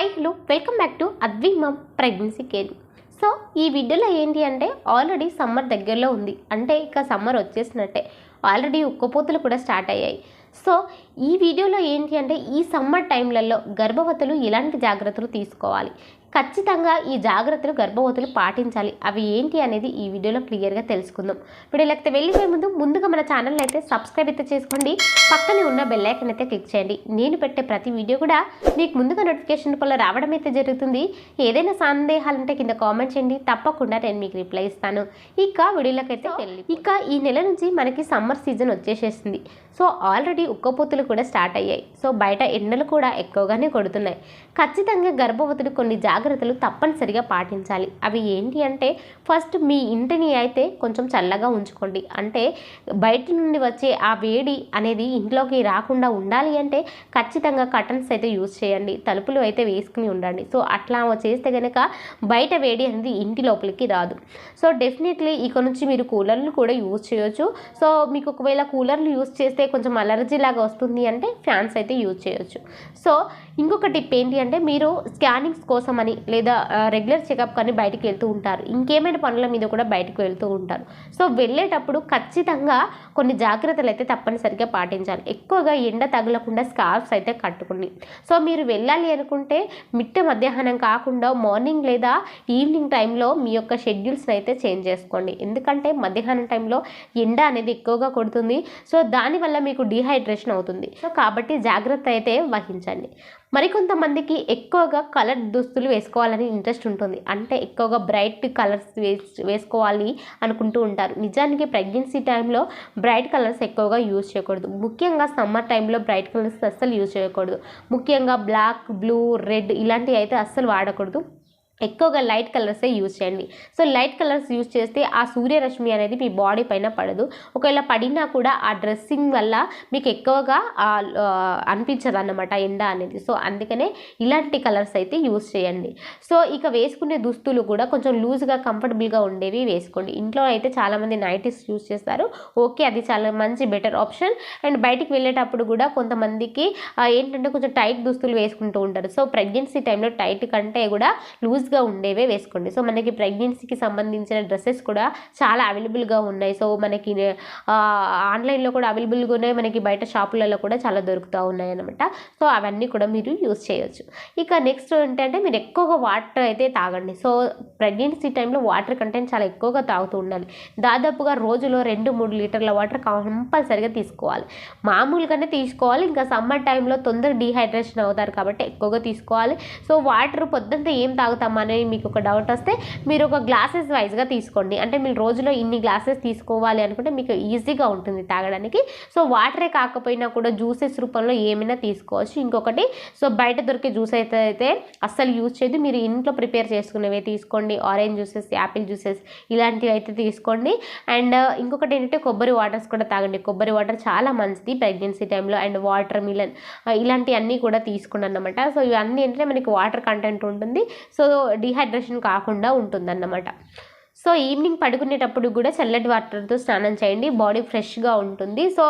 Hi hello welcome back to Advi mom pregnancy care so ఈ వీడియోలో ఏంటి అంటే ఆల్రెడీ సమ్మర్ దగ్గరలో ఉంది. అంటే ఇక సమ్మర్ వచ్చేసినట్టే. ఆల్రెడీ ఉక్కపోతలు కూడా స్టార్ట్ అయ్యాయి. సో ఈ వీడియోలో ఏంటి అంటే ఈ సమ్మర్ టైంలలో గర్భవతులు ఎలాంటి జాగ్రత్తలు తీసుకోవాలి. ఖచ్చితంగా ఈ జాగ్రత్తలు గర్భవతులు పాటించాలి. అవి ఏంటి అనేది ఈ వీడియోలో క్లియర్గా తెలుసుకుందాం. ఇప్పుడు లేకపోతే వెళ్ళిపోయే ముందు ముందుగా మన ఛానల్ అయితే సబ్స్క్రైబ్ అయితే చేసుకోండి. పక్కనే ఉన్న బెల్లైకన్ అయితే క్లిక్ చేయండి. నేను పెట్టే ప్రతి వీడియో కూడా మీకు ముందుగా నోటిఫికేషన్ వల్ల రావడం అయితే జరుగుతుంది. ఏదైనా సందేహాలుంటే కింద కామెంట్ చేయండి. తప్పకుండా నేను మీకు రిప్లై ఇస్తాను. ఇక వీడియోలకైతే వెళ్ళి ఇక ఈ నెల నుంచి మనకి సమ్మర్ సీజన్ వచ్చేసేసింది. సో ఆల్రెడీ ఉక్కపోతులు కూడా స్టార్ట్ అయ్యాయి. సో బయట ఎండలు కూడా ఎక్కువగానే కొడుతున్నాయి. ఖచ్చితంగా గర్భవతులు కొన్ని జాగ్రత్తలు తప్పనిసరిగా పాటించాలి. అవి ఏంటి అంటే ఫస్ట్ మీ ఇంటిని అయితే కొంచెం చల్లగా ఉంచుకోండి. అంటే బయట నుండి వచ్చే ఆ వేడి అనేది ఇంట్లోకి రాకుండా ఉండాలి అంటే ఖచ్చితంగా కటన్స్ అయితే యూజ్ చేయండి. తలుపులు అయితే వేసుకుని ఉండండి. సో అట్లా చేస్తే కనుక బయట వేడి అనేది ఇంటి లోపలికి రాదు. సో డెఫినెట్లీ ఇక నుంచి మీరు కూలర్లు కూడా యూజ్ చేయొచ్చు. సో మీకు ఒకవేళ కూలర్లు యూజ్ చేస్తే కొంచెం అలర్జీ లాగా వస్తుంది అంటే ఫ్యాన్స్ అయితే యూజ్ చేయొచ్చు. సో ఇంకొక టిప్ ఏంటి అంటే మీరు స్కానింగ్స్ కోసం అని లేదా రెగ్యులర్ చెకప్ కానీ బయటికి వెళ్తూ ఉంటారు. ఇంకేమైనా పనుల మీద కూడా బయటకు వెళ్తూ ఉంటారు. సో వెళ్ళేటప్పుడు ఖచ్చితంగా కొన్ని జాగ్రత్తలు అయితే తప్పనిసరిగా పాటించాలి. ఎక్కువగా ఎండ తగలకుండా స్కార్ఫ్స్ అయితే కట్టుకుని. సో మీరు వెళ్ళాలి అనుకుంటే మిట్ట మధ్యాహ్నం కాకుండా మార్నింగ్ లేదా ఈవినింగ్ టైంలో మీ యొక్క షెడ్యూల్స్ని అయితే చేంజ్ చేసుకోండి. ఎందుకంటే మధ్యాహ్నం టైంలో ఎండ అనేది ఎక్కువగా కొడుతుంది. సో దానివల్ల మీకు డిహైడ్రేషన్ అవుతుంది. సో కాబట్టి జాగ్రత్త అయితే వహించండి. మరికొంతమందికి ఎక్కువగా కలర్ దుస్తులు వేసుకోవాలని ఇంట్రెస్ట్ ఉంటుంది. అంటే ఎక్కువగా బ్రైట్ కలర్స్ వేస్ వేసుకోవాలి అనుకుంటూ ఉంటారు. నిజానికి ప్రెగ్నెన్సీ టైంలో బ్రైట్ కలర్స్ ఎక్కువగా యూజ్ చేయకూడదు. ముఖ్యంగా సమ్మర్ టైంలో బ్రైట్ కలర్స్ అస్సలు యూజ్ చేయకూడదు. ముఖ్యంగా బ్లాక్ బ్లూ రెడ్ ఇలాంటివి అయితే అస్సలు వాడకూడదు. ఎక్కువగా లైట్ కలర్సే యూజ్ చేయండి. సో లైట్ కలర్స్ యూజ్ చేస్తే ఆ సూర్యరశ్మి అనేది మీ బాడీ పైన పడదు. ఒకవేళ పడినా కూడా ఆ డ్రెస్సింగ్ వల్ల మీకు ఎక్కువగా అనిపించదు అన్నమాట ఎండ అనేది. సో అందుకనే ఇలాంటి కలర్స్ అయితే యూజ్ చేయండి. సో ఇక వేసుకునే దుస్తులు కూడా కొంచెం లూజ్గా కంఫర్టబుల్గా ఉండేవి వేసుకోండి. ఇంట్లో అయితే చాలామంది నైటీస్ యూజ్ చేస్తారు. ఓకే అది చాలా మంచి బెటర్ ఆప్షన్ అండ్ బయటికి వెళ్ళేటప్పుడు కూడా కొంతమందికి ఏంటంటే కొంచెం టైట్ దుస్తులు వేసుకుంటూ ఉంటారు. సో ప్రెగ్నెన్సీ టైంలో టైట్ కంటే కూడా లూజ్ లూజ్గా ఉండేవే వేసుకోండి. సో మనకి ప్రెగ్నెన్సీకి సంబంధించిన డ్రెస్సెస్ కూడా చాలా అవైలబుల్గా ఉన్నాయి. సో మనకి ఆన్లైన్లో కూడా అవైలబుల్గా ఉన్నాయి మనకి బయట షాపులలో కూడా చాలా దొరుకుతూ ఉన్నాయి అనమాట సో అవన్నీ కూడా మీరు యూజ్ చేయొచ్చు. ఇక నెక్స్ట్ ఏంటంటే మీరు ఎక్కువగా వాటర్ అయితే తాగండి. సో ప్రెగ్నెన్సీ టైంలో వాటర్ కంటెంట్ చాలా ఎక్కువగా తాగుతూ ఉండాలి. దాదాపుగా రోజులో రెండు మూడు లీటర్ల వాటర్ కంపల్సరిగా తీసుకోవాలి. మామూలుగానే తీసుకోవాలి. ఇంకా సమ్మర్ టైంలో తొందర డీహైడ్రేషన్ అవుతారు కాబట్టి ఎక్కువగా తీసుకోవాలి. సో వాటర్ పొద్దుంతా ఏం అనేది మీకు ఒక డౌట్ వస్తే మీరు ఒక గ్లాసెస్ వైజ్గా తీసుకోండి. అంటే మీరు రోజులో ఇన్ని గ్లాసెస్ తీసుకోవాలి అనుకుంటే మీకు ఈజీగా ఉంటుంది తాగడానికి. సో వాటరే కాకపోయినా కూడా జ్యూసెస్ రూపంలో ఏమైనా తీసుకోవచ్చు. ఇంకొకటి సో బయట దొరికే జ్యూస్ అయితే అయితే అస్సలు యూజ్ చేయదు మీరు ఇంట్లో ప్రిపేర్ చేసుకునేవి తీసుకోండి. ఆరెంజ్ జ్యూసెస్ యాపిల్ జ్యూసెస్ ఇలాంటివి అయితే తీసుకోండి. అండ్ ఇంకొకటి ఏంటంటే కొబ్బరి వాటర్స్ కూడా తాగండి. కొబ్బరి వాటర్ చాలా మంచిది ప్రెగ్నెన్సీ టైంలో అండ్ వాటర్ మిలన్ ఇలాంటివన్నీ కూడా తీసుకోండి అన్నమాట. సో ఇవన్నీ ఏంటంటే మనకి వాటర్ కంటెంట్ ఉంటుంది. సో డిహైడ్రేషన్ కాకుండా ఉంటుందన్నమాట. సో ఈవినింగ్ పడుకునేటప్పుడు కూడా చల్లటి వాటర్తో స్నానం చేయండి. బాడీ ఫ్రెష్గా ఉంటుంది. సో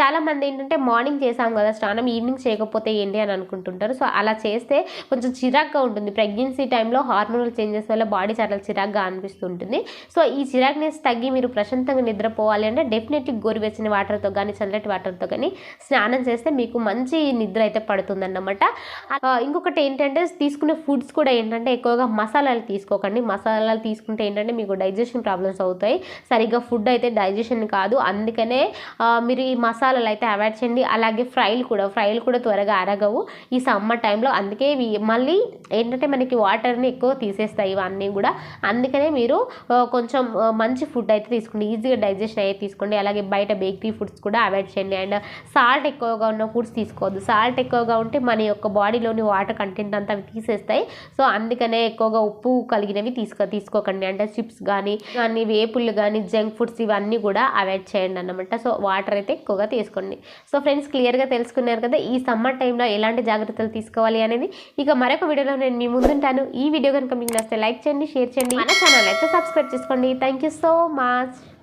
చాలామంది ఏంటంటే మార్నింగ్ చేసాం కదా స్నానం ఈవినింగ్ చేయకపోతే ఏంటి అని అనుకుంటుంటారు. సో అలా చేస్తే కొంచెం చిరాగ్గా ఉంటుంది. ప్రెగ్నెన్సీ టైంలో హార్మోనల్ చేంజెస్ వల్ల బాడీ చాలా చిరాగ్గా అనిపిస్తుంటుంది. సో ఈ చిరాగ్నెస్ తగ్గి మీరు ప్రశాంతంగా నిద్రపోవాలి అంటే డెఫినెట్లీ గోరువెచ్చని వాటర్తో కానీ చల్లటి వాటర్తో కానీ స్నానం చేస్తే మీకు మంచి నిద్ర అయితే పడుతుందన్నమాట. ఇంకొకటి ఏంటంటే తీసుకునే ఫుడ్స్ కూడా ఏంటంటే ఎక్కువగా మసాలాలు తీసుకోకండి. మసాలాలు తీసుకుంటే ఏంటంటే మీకు డైజెషన్ ప్రాబ్లమ్స్ అవుతాయి. సరిగ్గా ఫుడ్ అయితే డైజెషన్ కాదు. అందుకనే మీరు ఈ మసాలాలు అయితే అవాయిడ్ చేయండి. అలాగే ఫ్రైలు కూడా ఫ్రైలు కూడా త్వరగా అరగవు ఈ సమ్మర్ టైంలో అందుకే మళ్ళీ ఏంటంటే మనకి వాటర్ని ఎక్కువ తీసేస్తాయి ఇవన్నీ కూడా. అందుకనే మీరు కొంచెం మంచి ఫుడ్ అయితే తీసుకోండి. ఈజీగా డైజెషన్ అయితే తీసుకోండి. అలాగే బయట బేకరీ ఫుడ్స్ కూడా అవాయిడ్ చేయండి. అండ్ సాల్ట్ ఎక్కువగా ఉన్న ఫుడ్స్ తీసుకోవద్దు. సాల్ట్ ఎక్కువగా ఉంటే మన యొక్క బాడీలోని వాటర్ కంటెంట్ అంతా అవి తీసేస్తాయి. సో అందుకనే ఎక్కువగా ఉప్పు కలిగినవి తీసుకో తీసుకోకండి. అంటే చిప్స్ కానీ కానీ వేపుళ్ళు కానీ జంక్ ఫుడ్స్ ఇవన్నీ కూడా అవాయిడ్ చేయండి అన్నమాట. సో వాటర్ అయితే ఎక్కువగా తీసుకోండి. సో ఫ్రెండ్స్ క్లియర్గా తెలుసుకున్నారు కదా ఈ సమ్మర్ టైంలో ఎలాంటి జాగ్రత్తలు తీసుకోవాలి అనేది. ఇక మరొక వీడియోలో నేను మీ ముందుంటాను. ఈ వీడియో కనుక మీకు నచ్చితే లైక్ చేయండి షేర్ చేయండి. మన ఛానల్ అయితే సబ్స్క్రైబ్ చేసుకోండి. Thank you so much.